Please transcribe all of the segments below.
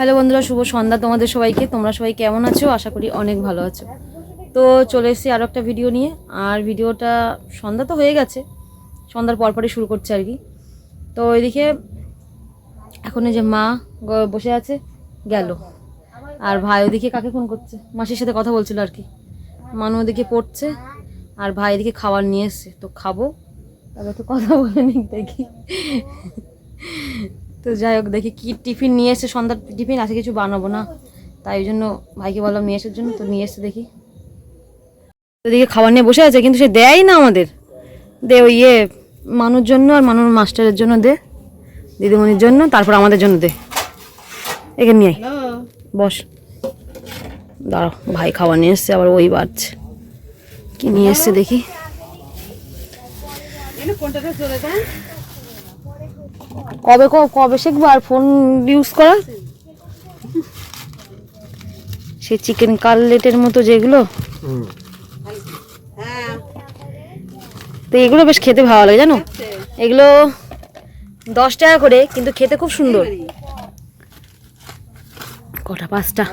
Hello বন্ধুরা, শুভ সন্ধ্যা তোমাদের সবাইকে। তোমরা সবাই কেমন আছো? আশা করি অনেক ভালো আছো। তো চলে এসেছি আরও একটা ভিডিও নিয়ে। আর ভিডিওটা সন্ধ্যা তো হয়ে গেছে। সন্ধ্যার পরপরই শুরু করছে আর কি। তো এদিকে এখন যে মা বসে আছে, গেল। আর ভাই ওদিকে কাকে ফোন করছে? মাসির সাথে কথা বলছিল আর কি। মানু ওদিকে পড়ছে, আর ভাই এদিকে খাবার নিয়ে এসছে। তো খাব, তারপর তো কথা বলে নিক দেখি। তো যাই হোক দেখি কি টিফিন নিয়ে এসে সন্ধ্যার টিফিন আছে কিছু বানাবো না। তাই ওই জন্য ভাইকে বললাম নিয়ে আসার জন্য তো নিয়ে এসে দেখি। তো দেখি খাবার নিয়ে বসে আছে কিন্তু সে দেয়ই না আমাদের। দে ওই ইয়ে মানুষ জন্য আর মানুষ মাস্টারের জন্য দে। দিদিমণির জন্য তারপর আমাদের জন্য দে। এখানে নিয়ে আয়। বস। দাঁড়াও ভাই খাবার নিয়ে এসছে আবার ওই বাড়ছে। কি নিয়ে এসছে দেখি। কবে ক- কবে কবে শিখব আর ফোন ইউজ করা সে চিকেন কাটলেটের মতো যেগুলো। তো এগুলো বেশ খেতে ভালো লাগে জানো? এগুলো দশ টাকা করে কিন্তু খেতে খুব সুন্দর। কটা পাঁচটা?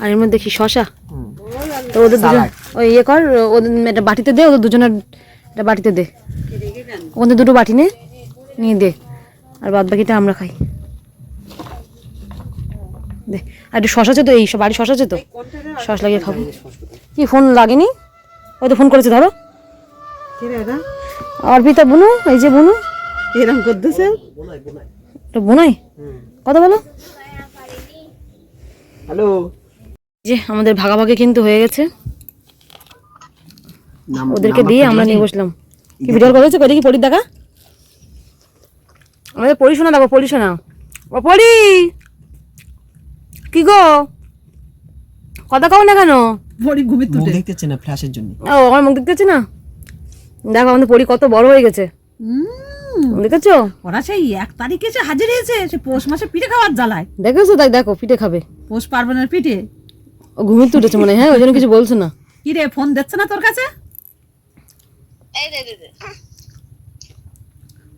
আর এর মধ্যে কি শশা? তো ওদের দুজন ওই ইয়ে কর ওদের একটা বাটিতে দে ওদের দুজনের একটা বাটিতে দে। ওদের দুটো বাটি নে। নিয়ে দে। আর বাদ বাকিটা আমরা খাই। দে। আর একটু শশা আছে তো এই সব বাড়ি শশা আছে তো? শস লাগিয়ে খাব। কি ফোন লাগেনি? ওই তো ফোন করেছে ধরো। অর্পিতা বুনু এই যে বুনু। এরম করতেছে? বোনাই? কথা বলো। হ্যালো। যে আমাদের ভাগাভাগি কিন্তু হয়ে গেছে। ওদেরকে দিয়ে আমরা নিয়ে বসলাম। কি ভিডিও করেছ কই দেখি পড়ি দেখা? আমাদের পড়ি শোনা দেখো পড়ি শোনা ও পড়ি কি গো? কথা কও না কেন? বড়ি ঘুমিয়ে তুলে দেখতেছে না ফ্ল্যাশের জন্য। ও আমার মুখ দেখতেছি না দেখো আমাদের পড়ি কত বড় হয়ে গেছে। দেখেছ? ওরা সেই এক তারিখে এসে হাজির হয়েছে সে পৌষ মাসে পিঠে খাওয়ার জ্বালায়। দেখেছ? তাই দেখো পিঠে খাবে। পৌষ পার্বণের পিঠে? ও ঘুমিয়ে তুলেছে মনে হ্যাঁ ওই জন্য কিছু বলছে না। কি রে ফোন দিচ্ছে না তোর কাছে?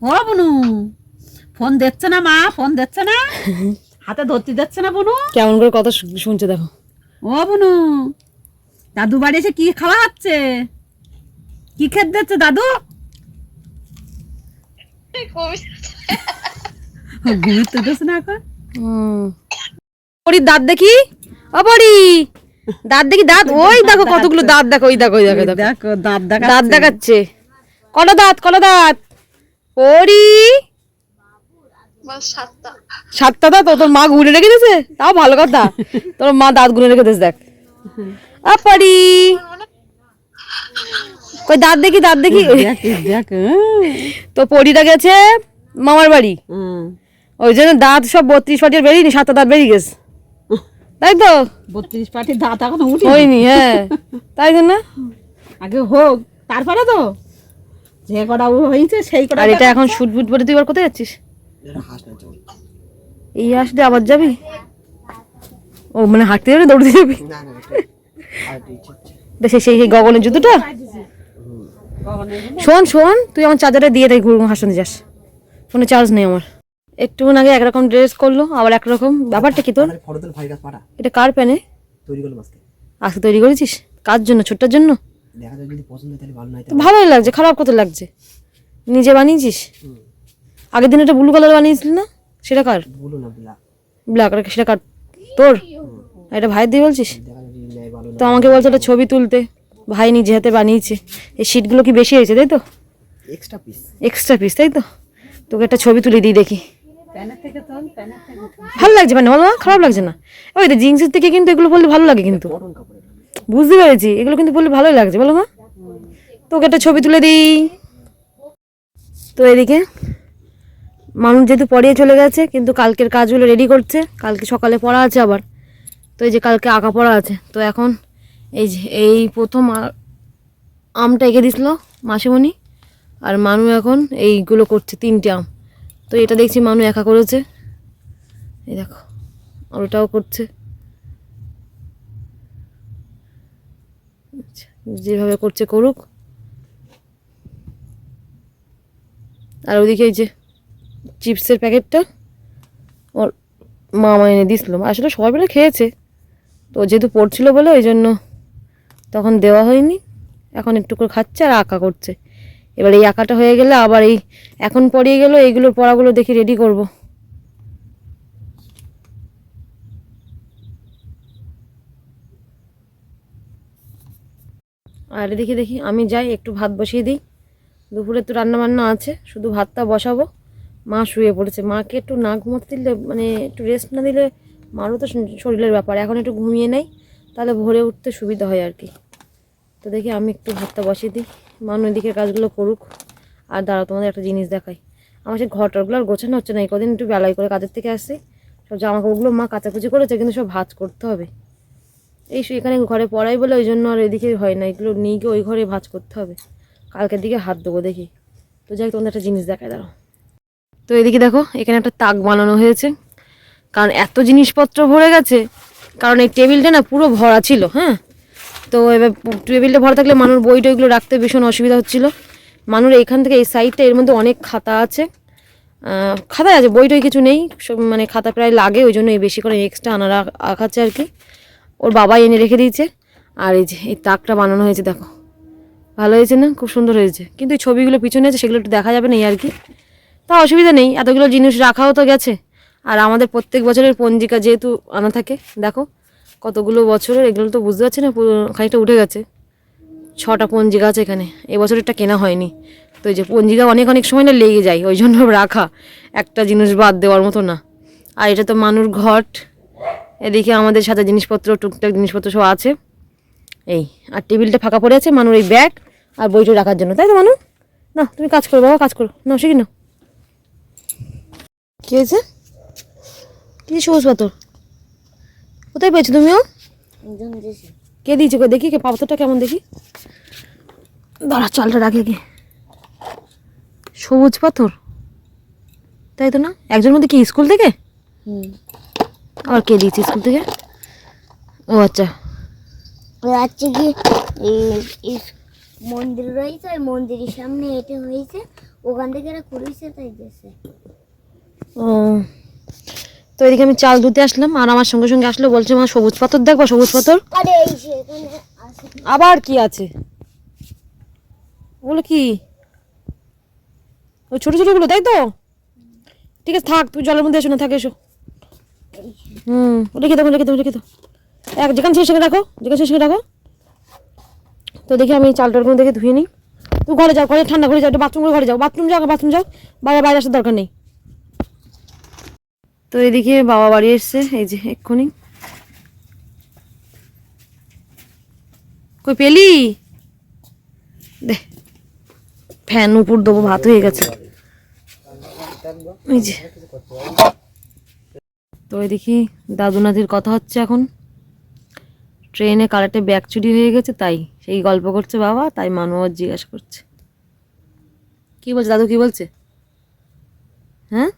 ও বনু ফোন দিচ্ছে না মা ফোন দিচ্ছে না? হাতে ধরতে দিচ্ছে না বনু? কেমন করে কথা শুনছে দেখো। ও বনু দাদু বাড়ি এসে কি খাওয়া হচ্ছে কি খেতে দিচ্ছে দাদু? না এখন। দাঁত দেখি? ও পরি দাঁত দেখি দাঁত? ওই দেখো কতগুলো দাঁত দেখো ওই দেখো ওই দেখো দেখো। দেখো দাঁত দেখা দাঁত দেখাচ্ছে। কটা দাঁত কটা দাঁত। পরি সাতটা। দাঁত ও তোর মা গুনে রেখে দিয়েছে? তাও ভালো কথা। তোর মা দাঁত গুনে রেখে দিয়েছে দেখ। আ পরি কই দাঁত দেখি দাঁত দেখি। দেখ তো পরিটা গেছে মামার বাড়ি। হুম ওই জন্য দাঁত সব বত্রিশ ফাটিয়ে বেরিয়ে সাতটা দাঁত বেরিয়ে গেছে। তাই তো? বত্রিশ পাটি দাঁত এখন হয়নি হ্যাঁ। তাই জন্য? আগে হোক তারপরে তো। যে কটা ও হয়েছে সেই কটা আর এটা এখন শুট বুট পরে তুই এবার কোথায় যাচ্ছিস? এই আসলে আবার যাবি? ও মানে হাঁটতে যাবি দৌড়তে যাবি? সেই সেই গগনের জুতোটা? শোন শোন তুই আমার চার্জারটা দিয়ে তাই ঘুরবো হাসতে যাস। ফোনে চার্জ নেই আমার। একটুক্ষণ আগে একরকম ড্রেস করল আবার একরকম। ব্যাপারটা কি তোর? এটা কার প্যানে? আজকে। তৈরি করেছিস? কার জন্য ছোট্টার জন্য? ভালোই লাগছে খারাপ কত লাগছে। নিজে বানিয়েছিস? আগের দিন একটা ব্লু কালার বানিয়েছিল না? সেটা কার? বলো না বিলা ব্ল্যাক আর সেটা কার? তোর? এটা ভাইয়ের দিয়ে বলছিস? তো আমাকে বলছে একটা ছবি তুলতে। ভাই নিজে হাতে বানিয়েছে। এই শিটগুলো কি বেশি হয়েছে তাই তো? এক্সট্রা পিস এক্সট্রা পিস তাই তো? তোকে একটা ছবি তুলে দিই দেখি। প্যানের থেকে তোল প্যানের থেকে ভালো লাগছে মানে বলো না? খারাপ লাগছে না? ওই তো জিন্সের থেকে কিন্তু এগুলো বললে ভালো লাগে কিন্তু। বুঝতে পেরেছি এগুলো কিন্তু বললে ভালোই লাগছে বলো না তোকে একটা ছবি তুলে দিই। তো এদিকে মানুষ যেহেতু পড়িয়ে চলে গেছে কিন্তু কালকের কাজগুলো রেডি করছে। কালকে সকালে পড়া আছে আবার। তো এই যে কালকে আঁকা পড়া আছে। তো এখন এই যে এই প্রথম আমটা এঁকে দিছিল মাসিমণি আর মানু এখন এইগুলো করছে তিনটে আম। তো এটা দেখছি মানু একা করেছে। এই দেখো আর ওটাও করছে। আচ্ছা, যেভাবে করছে করুক। আর ওদিকে এই যে চিপসের প্যাকেটটা ওর মামা এনে দিয়েছিল। আসলে সবাই মিলে খেয়েছে। তো যেহেতু পড়ছিল বলে ওই জন্য তখন দেওয়া হয়নি। এখন একটু করে খাচ্ছে আর আঁকা করছে। এবার এই আঁকাটা হয়ে গেলে আবার এই এখন পড়িয়ে গেল এইগুলোর পড়াগুলো দেখি রেডি করব। আর দেখি দেখি আমি যাই, একটু ভাত বসিয়ে দিই। দুপুরে তো রান্না বান্না আছে, শুধু ভাতটা বসাবো। মা শুয়ে পড়েছে। মাকে একটু না ঘুমোতে দিলে মানে একটু রেস্ট না দিলে মারও তো শরীরের ব্যাপার। এখন একটু ঘুমিয়ে নেই, তাহলে ভোরে উঠতে সুবিধা হয় আর কি। তো দেখি আমি একটু ভাতটা বসিয়ে দিই। মানু এদিকে কাজগুলো করুক, আর দাঁড়াও তোমাদের একটা জিনিস দেখাই। আমার সেই ঘরটরগুলো আর গোছানো হচ্ছে না, এই কদিন একটু বেলায় করে কাজের থেকে আসছি সব জামা কাপড়গুলো মা কাচাকুচি করেছে, কিন্তু সব ভাজ করতে হবে। এই এখানে ঘরে পড়াই বলে ওই জন্য আর এদিকে হয় না, এগুলো নিয়ে গিয়ে ওই ঘরে ভাজ করতে হবে। কালকের দিকে হাত দেবো দেখি। তো যাই তোমাদের একটা জিনিস দেখায় দাঁড়াও। তো এদিকে দেখো, এখানে একটা তাক বানানো হয়েছে। কারণ এত জিনিসপত্র ভরে গেছে, কারণ এই টেবিলটা না পুরো ভরা ছিল হ্যাঁ? তো এবার টেবিলটা ভরা থাকলে মানুষ বই টইগুলো রাখতে ভীষণ অসুবিধা হচ্ছিল। মানুষ এখান থেকে এই সাইডটা এর মধ্যে অনেক খাতা আছে। খাতায় আছে, বই টই কিছু নেই মানে খাতা প্রায় লাগে, ওই জন্য এই বেশি করে এক্সট্রা আনা রাখ- রাখাচ্ছে আর কি। ওর বাবা এনে রেখে দিয়েছে। আর এই যে, এই তাকটা বানানো হয়েছে, দেখো। ভালো হয়েছে না? খুব সুন্দর হয়েছে। কিন্তু এই ছবিগুলো পিছনে আছে, সেগুলো একটু দেখা যাবে না এই আর কি। তা অসুবিধা নেই, এতগুলো জিনিস রাখাও তো গেছে। আর আমাদের প্রত্যেক বছরের পঞ্জিকা যেহেতু আনা থাকে, দেখো কতগুলো বছরের, এগুলো তো বুঝতে পারছি না খানিকটা উঠে গেছে। ছটা পঞ্জিকা আছে এখানে, এবছরেরটা কেনা হয়নি। তো এই যে পঞ্জিকা অনেক অনেক সময় না লেগে যায়, ওই জন্য রাখা, একটা জিনিস বাদ দেওয়ার মতো না। আর এটা তো মানুষ ঘট, এদিকে আমাদের সাথে জিনিসপত্র, টুকটাক জিনিসপত্র সব আছে। এই, আর টেবিলটা ফাঁকা পড়ে আছে মানুষ এই ব্যাগ, আর বইটা রাখার জন্য। তাই তো মানু? না, তুমি কাজ করো বাবা, কাজ করো। না শিখি না কি হয়েছে? কি সবুজ পাথর কোথায় পেয়েছ তুমিও কে দিয়েছে কই? দেখি কে পাথরটা কেমন দেখি? দাঁড়া চালটা রাখে কে সবুজ পাথর তাই তো না? একজন মধ্যে কি স্কুল থেকে? আর কে দিয়েছে স্কুল থেকে? ও আচ্ছা। ওই হচ্ছে কি মন্দির রয়েছে আর মন্দিরের সামনে এটা হয়েছে ওখান থেকে এরা করেছে তাই গেছে। তো এদিকে আমি চাল ধুতে আসলাম আর আমার সঙ্গে সঙ্গে আসলে বলছে মা সবুজ পাথর দেখবা সবুজ পাথর? আবার কি আছে? ওগুলো কি? ওই ছোট ছোটগুলো তাই তো। ঠিক আছে থাক তুই জলের মধ্যে এসো না থাক এসো। হুম রেখে দাও রেখে দাও রেখে দাও। এক যেখানে শেষ সেখানে রাখো যেখানে শেষ সেখানে রাখো। তো দেখি আমি এই চালটাগুলো দেখে ধুয়ে নিই। তুই ঘরে যাও ঘরে ঠান্ডা করে যাও একটু বাথরুম করে ঘরে যাও। বাথরুম যাও বাথরুম যাও বাইরে বাইরে আসার দরকার নেই। তো এদিকে বাবা বাড়ি এসছে, এই যে এক্ষুনি। কই পেলি? দে, ফ্যান উপর দেবো, ভাত হয়ে গেছে। এই যে। তো দাদু নাতির কথা হচ্ছে এখন। ট্রেনে কারেক্টে ব্যাগ চুরি হয়ে গেছে, তাই সেই গল্প করছে বাবা, তাই মানু আর জিজ্ঞাসা করছে। কি বলছে? দাদু কি বলছে? হ্যাঁ?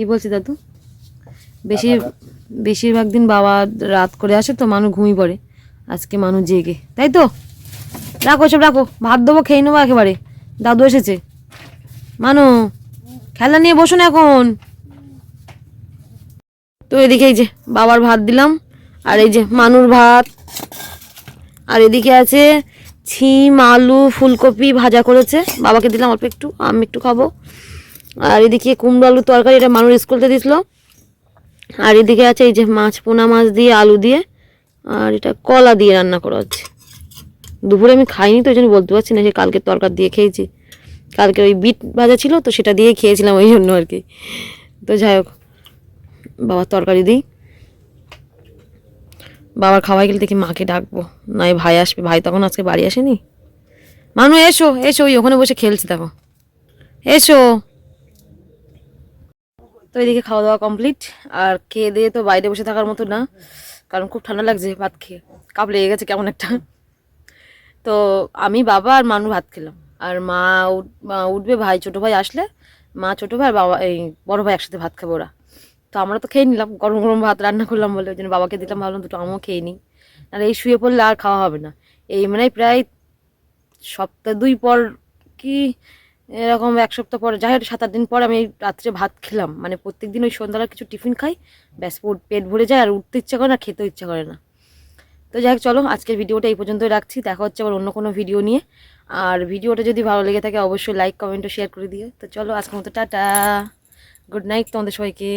কি বলছি দাদু? বেশি বেশিরভাগ দিন বাবা রাত করে আসে তো মানুষ ঘুমিয়ে পড়ে। আজকে মানুষ জেগে। তাই তো? রাখো সব রাখো। ভাত দেবো খেয়ে নেব একেবারে। দাদু এসেছে। মানু খেলা নিয়ে বসো না এখন। তো এদিকে এই যে বাবার ভাত দিলাম আর এই যে মানুর ভাত। আর এদিকে আছে ছিম আলু ফুলকপি ভাজা করেছে। বাবাকে দিলাম অল্প একটু আমি একটু খাব। আর এদিকে কুমড়ো আলু তরকারি এটা মানুষ স্কুলতে দিছিল আর এদিকে আছে এই যে মাছ, পোনা মাছ দিয়ে, আলু দিয়ে, আর এটা কলা দিয়ে রান্না করা হচ্ছে। দুপুরে আমি খাইনি তো ওই জন্য বলতে পারছি না যে কালকে তরকার দিয়ে খেয়েছি। কালকে ওই বিট ভাজা ছিল তো সেটা দিয়ে খেয়েছিলাম ওই জন্য আর কি। তো যাই হোক, বাবার তরকারি দিই। বাবার খাওয়াই গেলে দেখি মাকে ডাকবো, নয় ভাই আসবে, ভাই তখন আজকে বাড়ি আসেনি। মানু, এসো এসো, ওই ওখানে বসে খেলছে, দেখো। এসো। তো এদিকে খাওয়া দাওয়া কমপ্লিট আর খেয়ে দিয়ে তো বাইরে বসে থাকার মতো না, কারণ খুব ঠান্ডা লাগছে ভাত খেয়ে। কাপ লেগে গেছে কেমন একটা। তো আমি বাবা আর মানু ভাত খেলাম। আর মা মা উঠবে, ভাই, ছোট ভাই আসলে, মা, ছোট ভাই আর বাবা, এই বড়ো ভাই একসাথে ভাত খাব ওরা। তো আমরা তো খেয়ে নিলাম, গরম গরম ভাত রান্না করলাম বলে, ওই জন্য বাবাকে দিলাম, ভাবলাম দুটো আমিও খেয়ে নিই। আর এই শুয়ে পড়লে আর খাওয়া হবে না। এই মানে প্রায় সপ্তাহ দুই পর কি এরকম এক সপ্তাহ পরে, যাই হোক, সাত আট দিন পর আমি রাত্রে ভাত খেলাম। মানে প্রত্যেক দিন ওই সন্ধ্যাবেলা কিছু টিফিন খাই, ব্যাস পেট ভরে যায় আর উঠতে ইচ্ছা করে না, খেতেও ইচ্ছা করে না। তো যাই হোক, চলো, আজকের ভিডিওটা এই পর্যন্তই রাখছি। দেখা হচ্ছে আবার অন্য কোনো ভিডিও নিয়ে। আর ভিডিওটা যদি ভালো লেগে থাকে, অবশ্যই লাইক কমেন্ট ও শেয়ার করে দিও। তো চলো, আজকের মতো, টাটা। গুড নাইট তোমাদের সবাইকে।